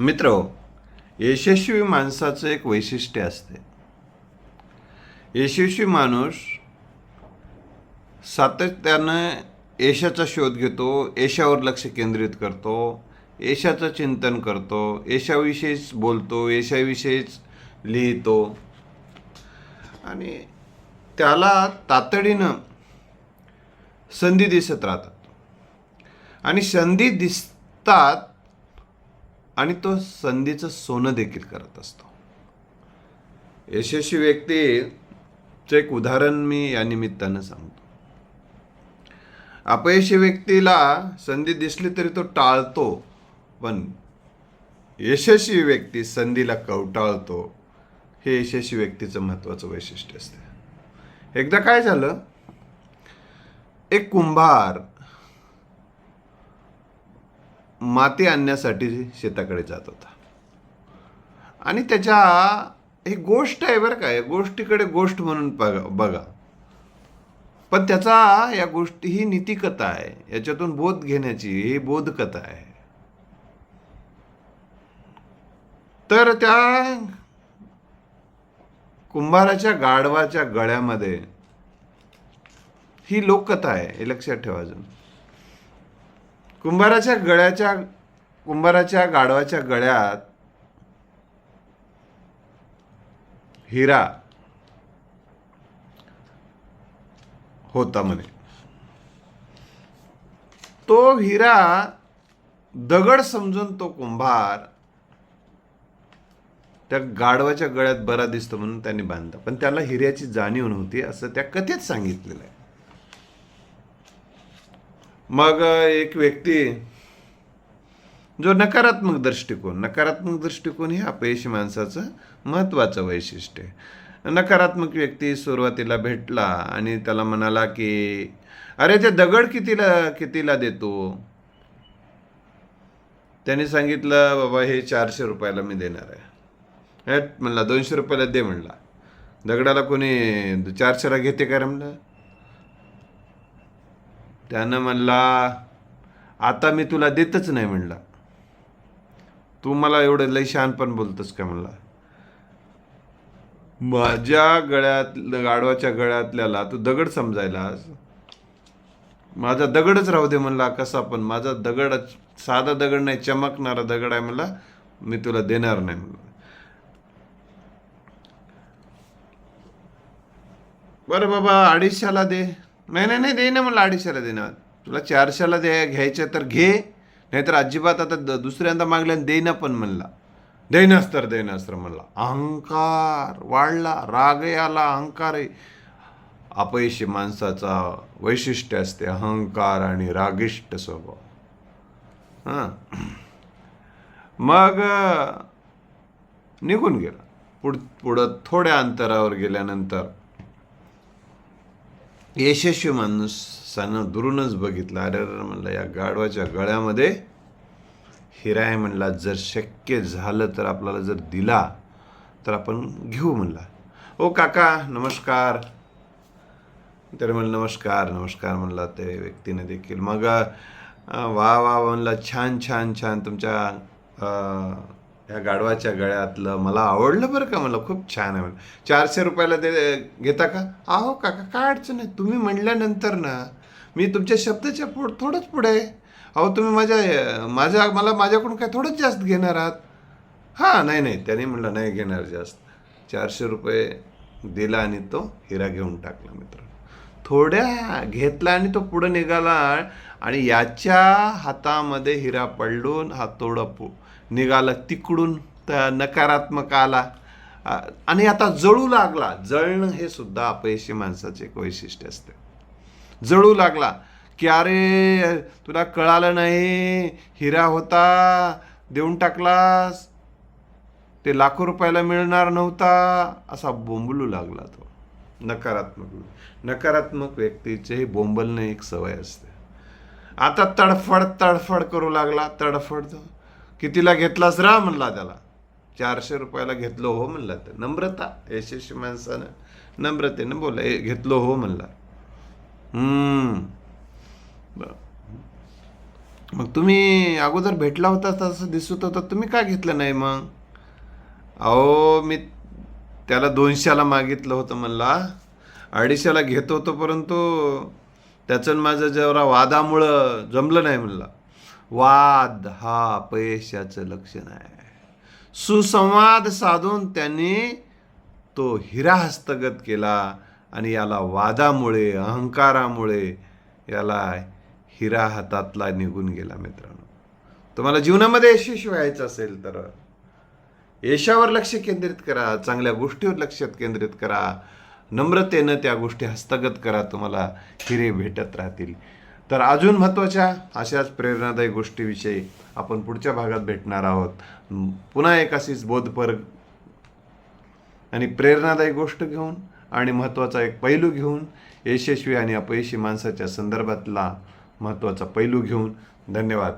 मित्र यशस्वी माणसाचं एक वैशिष्ट्य असते. यशस्वी माणूस सातत्यानं यशाचा शोध घेतो यशावर लक्ष केंद्रित करतो यशाचं चिंतन करतो यशाविषयीच बोलतो यशाविषयीच लिहितो. आणि त्याला तातडीनं संधी दिसत राहतात. आणि संधी दिसतात आणि तो संधीचं सोनं देखील करत असतो. यशस्वी व्यक्तीचं एक उदाहरण मी या निमित्तानं सांगतो. अपयशी व्यक्तीला संधी दिसली तरी तो टाळतो पण यशस्वी व्यक्ती संधीला कवटाळतो हे यशस्वी व्यक्तीचं महत्त्वाचं वैशिष्ट्य असते. एकदा काय झालं? एक कुंभार माती आणण्यासाठी शेताकडे जात होता. आणि त्याच्या ही गोष्ट आहे बरं काय गोष्टीकडे गोष्ट म्हणून बघा बघा. पण त्याचा या गोष्टी ही नीतिकथा आहे. याच्यातून बोध घेण्याची ही बोधकथा आहे. तर त्या कुंभाराच्या गाढवाच्या गळ्यामध्ये ही लोककथा आहे हे लक्षात ठेवा अजून. कुंभाराच्या गळ्याच्या कुंभाराच्या गाढवाच्या गळ्यात हिरा होता म्हणे. तो हिरा दगड समजून तो कुंभार त्या गाढवाच्या गळ्यात बरा दिसतो म्हणून त्यांनी बांधला. पण त्याला हिऱ्याची जाणीव नव्हती असं त्या कथेत सांगितलेलं आहे. मग एक व्यक्ती जो नकारात्मक दृष्टिकोन नकारात्मक दृष्टिकोन हे अपयशी माणसाचं महत्त्वाचं वैशिष्ट्य आहे. नकारात्मक व्यक्ती सुरुवातीला भेटला आणि त्याला म्हणाला की अरे ते दगड कितीला कितीला देतो? त्याने सांगितलं बाबा हे चारशे रुपयाला मी देणार आहे. म्हणला दोनशे रुपयाला दे म्हणला. दगडाला कोणी चारशेला घेते का? म्हणलं त्यानं म्हणला आता मी तुला देतच नाही म्हणला. तू मला एवढं लय शहाणपण बोलतोस का? म्हणला. माझ्या गळ्यात गाडवाच्या गळ्यातल्याला तू दगड समजायलास. माझा दगडच राहू दे म्हणला कसा पण. माझा दगड साधा दगड नाही चमकणारा दगड आहे म्हणला. मी तुला देणार नाही म्हणला. बरं बाबा अडीचशेला दे. नाही नाही नाही दे ना मला अडीचशेला दे ना तुला चारशेला दे घ्यायचं तर घे नाहीतर अजिबात आता द- दुसऱ्यांदा मागल्या दे ना पण म्हणला. दैनास्तर दैनास्तर म्हणला. अहंकार वाढला राग आला अहंकार अपयशी माणसाचा वैशिष्ट्य असते अहंकार आणि रागिष्ट स्वभाव. हां. मग निघून गेला. पुढ पुढं थोड्या अंतरावर गेल्यानंतर यशस्वी माणसानं दुरूनच बघितलं. अरे म्हणलं या गाढवाच्या गळ्यामध्ये हिरा आहे म्हणला जर शक्य झालं तर आपल्याला जर दिला तर आपण घेऊ म्हणला. ओ काका नमस्कार. तर म्हणलं नमस्कार नमस्कार म्हणला ते व्यक्तीने देखील. मग वा वा म्हणला छान छान छान तुमच्या ह्या गाढवाच्या गळ्यातलं मला आवडलं बरं का मला खूप छान आहे चारशे रुपयाला ते घेता का? आहो काका काय अडचण आहे? तुम्ही म्हणल्यानंतर ना मी तुमच्या शब्दाच्या पुढ थोडंच पुढे अहो तुम्ही माझ्या माझ्या मला माझ्याकडून काय थोडंच जास्त घेणार आहात? हां नाही नाही त्याने म्हणलं नाही घेणार जास्त. चारशे रुपये दिला आणि तो हिरा घेऊन टाकला मित्र थोड्या घेतला आणि तो पुढं निघाला आणि याच्या हातामध्ये हिरा पडलून हा तोडा पु निघालं तिकडून तर नकारात्मक आला. आणि आता जळू लागला. जळणं हे सुद्धा अपयशी माणसाचे एक वैशिष्ट्य असते. जळू लागला की अरे तुला कळालं नाही हिरा होता देऊन टाकलास ते लाखो रुपयाला मिळणार नव्हता असा बोंबलू लागला तो. नकारात्मक नकारात्मक व्यक्तीचे बोंबलणे एक सवय असते. आता तडफड तडफड करू लागला. तडफड कितीला घेतलास रा म्हणला त्याला. चारशे रुपयाला घेतलो हो म्हणला तर नम्रता यशस्वी माणसानं नम्रतेनं बोला घेतलो हो म्हणला. मग तुम्ही अगोदर भेटला होता तसं दिसत होतं तुम्ही का घेतलं नाही मग? अहो मी त्याला दोनशेला मागितलं होतं म्हणला. अडीचशेला घेत होतो परंतु त्याचं माझं जरा वादामुळं जमलं नाही म्हणला. वाद हा अपयशाचं लक्षण आहे. सुसंवाद साधून त्यांनी तो हिरा हस्तगत केला आणि याला वादामुळे अहंकारामुळे याला हिरा हातातला निघून गेला मित्रांनो. तुम्हाला जीवनामध्ये यशस्वी व्हायचं असेल तर यशावर लक्ष केंद्रित करा चांगल्या गोष्टीवर लक्ष केंद्रित करा. नम्रतेनं त्या गोष्टी हस्तगत करा तुम्हाला हिरे भेटत राहतील. तर अजून महत्त्वाच्या अशाच प्रेरणादायी गोष्टीविषयी आपण पुढच्या भागात भेटणार आहोत. पुन्हा एक अशीच बोधपर आणि प्रेरणादायी गोष्ट घेऊन आणि महत्त्वाचा एक पैलू घेऊन यशस्वी आणि अपयशी माणसाच्या संदर्भातला महत्त्वाचा पैलू घेऊन. धन्यवाद.